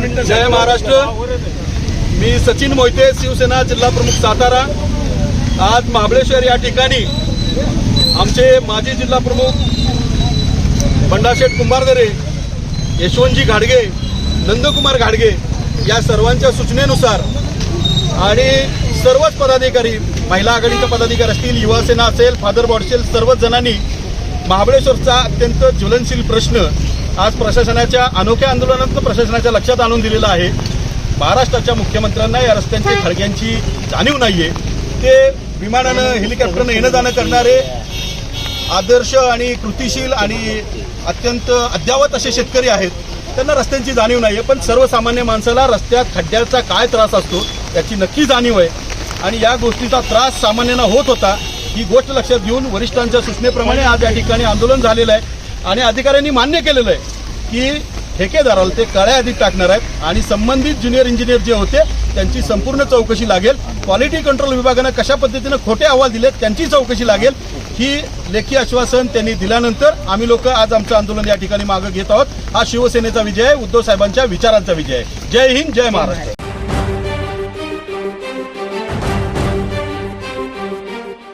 जय महाराष्ट्र. मी सचिन मोहिते शिवसेना जिल्हा प्रमुख सातारा. आज महाबळेश्वर या ठिकाणी आमचे माजी जिल्हा प्रमुख बंडाशेठ कुंभारदरे यशवंतजी घाडगे नंदकुमार घाडगे या सर्वांच्या सूचनेनुसार आणि सर्वच पदाधिकारी महिला आघाडीच्या पदाधिकारी असतील युवासेना असेल फादर बॉड असेल सर्वच जणांनी महाबळेश्वरचा अत्यंत ज्वलनशील प्रश्न आज प्रशासनाच्या अनोख्या आंदोलनात प्रशासनाच्या लक्षात आणून दिलेला आहे. महाराष्ट्राच्या मुख्यमंत्र्यांना या रस्त्यांची खडक्यांची जाणीव नाहीये. ते विमानानं हेलिकॉप्टरनं येणं जाणं करणारे आदर्श आणि कृतिशील आणि अत्यंत अद्यावत असे शेतकरी आहेत. त्यांना रस्त्यांची जाणीव नाही आहे पण सर्वसामान्य माणसाला रस्त्यात खड्ड्याचा काय त्रास असतो त्याची नक्की जाणीव आहे. आणि या गोष्टीचा त्रास सामान्यांना होत होता. ही गोष्ट लक्षात घेऊन वरिष्ठांच्या सूचनेप्रमाणे आज या ठिकाणी आंदोलन झालेलं आहे. आणि अधिकाऱ्यांनी मान्य केलेलं आहे की ठेकेदाराला ते काळ्या यादीत टाकणार आहेत आणि संबंधित ज्युनियर इंजिनियर जे होते त्यांची संपूर्ण चौकशी लागेल. क्वालिटी कंट्रोल विभागानं कशा पद्धतीनं खोटे अहवाल दिलेत त्यांची चौकशी लागेल. ही लेखी आश्वासन त्यांनी दिल्यानंतर आम्ही लोक आज आमचं आंदोलन या ठिकाणी मागे घेत आहोत. हा शिवसेनेचा विजय आहे उद्धव साहेबांच्या विचारांचा विजय आहे. जय हिंद जय महाराष्ट्र.